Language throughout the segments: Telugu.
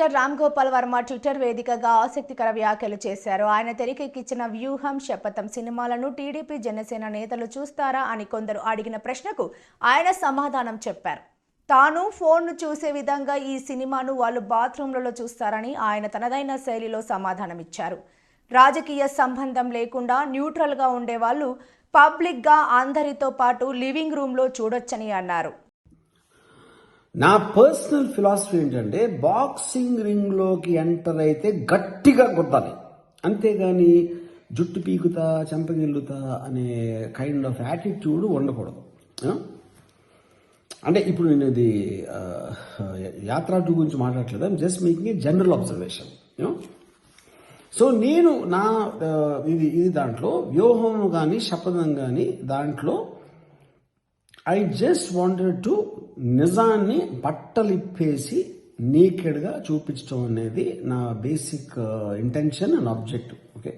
డైరెక్టర్ రామ్ గోపాల్ వర్మ ట్విట్టర్ వేదికగా ఆసక్తికర వ్యాఖ్యలు చేశారు. ఆయన తెరకెక్కించిన వ్యూహం శపథం సినిమాలను టీడీపీ జనసేన నేతలు చూస్తారా అని కొందరు అడిగిన ప్రశ్నకు ఆయన సమాధానం చెప్పారు. తాను ఫోన్ను చూసే విధంగా ఈ సినిమాను వాళ్ళు బాత్రూంలలో చూస్తారని ఆయన తనదైన శైలిలో సమాధానమిచ్చారు. రాజకీయ సంబంధం లేకుండా న్యూట్రల్గా ఉండేవాళ్ళు పబ్లిక్గా అందరితో పాటు లివింగ్ రూమ్లో చూడొచ్చని అన్నారు. నా పర్సనల్ ఫిలాసఫీ ఏంటంటే బాక్సింగ్ రింగ్లోకి ఎంటర్ అయితే గట్టిగా కొట్టాలి. అంతేగాని జుట్టు పీకుతా చెంపగిల్లుతా అనే కైండ్ ఆఫ్ యాటిట్యూడ్ ఉండకూడదు. అంటే ఇప్పుడు నేను ఇది యాత్రా టూ గురించి మాట్లాడట్లేదు. I'm just making a general observation so నేను నా ఇది ఇది దాంట్లో వ్యూహం కానీ శపథం కానీ దాంట్లో ఐ జస్ట్ వాంటెడ్ టు నిజాన్ని బట్టలిప్పేసి నీకెడ్గా చూపించడం అనేది నా basic intention and objective okay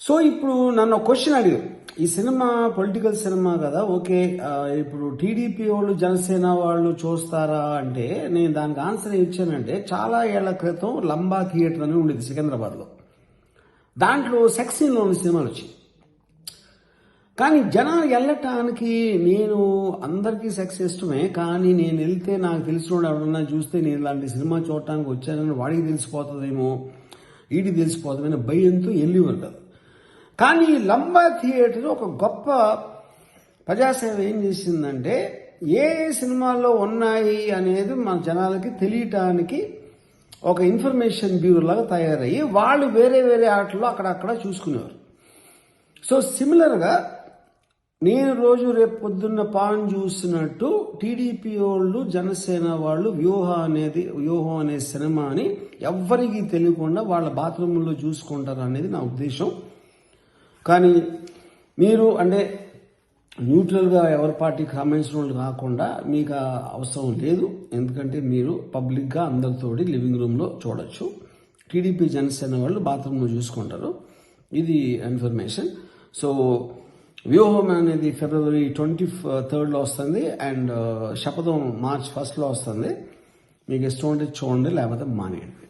so ఇప్పుడు నన్ను క్వశ్చన్ అడిగారు. ఈ సినిమా పొలిటికల్ సినిమా కదా ఓకే uh, ఇప్పుడు టీడీపీ వాళ్ళు జనసేన వాళ్ళు చూస్తారా అంటే నేను దానికి ఆన్సర్ ఇచ్చానంటే చాలా ఏళ్ళ క్రితం లంబా థియేటర్ అని ఉండేది సికింద్రాబాద్లో. దాంట్లో సెక్స్ సీన్లో ఉన్న సినిమాలు వచ్చాయి. కానీ జనాలు వెళ్ళటానికి నేను అందరికీ సెక్స్ ఇష్టమే కానీ నేను వెళ్తే నాకు తెలిసిన ఎవరన్నా చూస్తే నేను ఇలాంటి సినిమా చూడటానికి వచ్చానని వాడికి తెలిసిపోతుందేమో వీడికి తెలిసిపోతుందని భయంతో వెళ్ళి ఉండదు. కానీ లంబా థియేటర్ ఒక గొప్ప ప్రజాసేవ ఏం చేసిందంటే ఏ ఏ సినిమాల్లో ఉన్నాయి అనేది మన జనాలకి తెలియటానికి ఒక ఇన్ఫర్మేషన్ బ్యూరో లాగా తయారయ్యి వాళ్ళు వేరే వేరే ఆటల్లో అక్కడక్కడ చూసుకునేవారు. సో సిమిలర్గా నేను రోజు రేపు పొద్దున్న పాన్ చూసినట్టు టీడీపీ వాళ్ళు జనసేన వాళ్ళు వ్యూహ అనేది వ్యూహం అనే సినిమాని ఎవ్వరికీ తెలియకుండా వాళ్ళ బాత్రూంలో చూసుకుంటారు అనేది నా ఉద్దేశం. కానీ మీరు అంటే న్యూట్రల్గా ఎవరి పార్టీ కామెంట్స్ వాళ్ళు కాకుండా మీకు అవసరం లేదు. ఎందుకంటే మీరు పబ్లిక్గా అందరితోటి లివింగ్ రూమ్లో చూడొచ్చు. టీడీపీ జనసేన వాళ్ళు బాత్రూంలో చూసుకుంటారు. ఇది ఇన్ఫర్మేషన్. సో వ్యూహం అనేది ఫిబ్రవరి ట్వంటీ థర్డ్లో వస్తుంది అండ్ శపథం మార్చ్ ఫస్ట్లో వస్తుంది. మీకు ఇష్టం ఉంటే చూడండి లేకపోతే మానేయండి.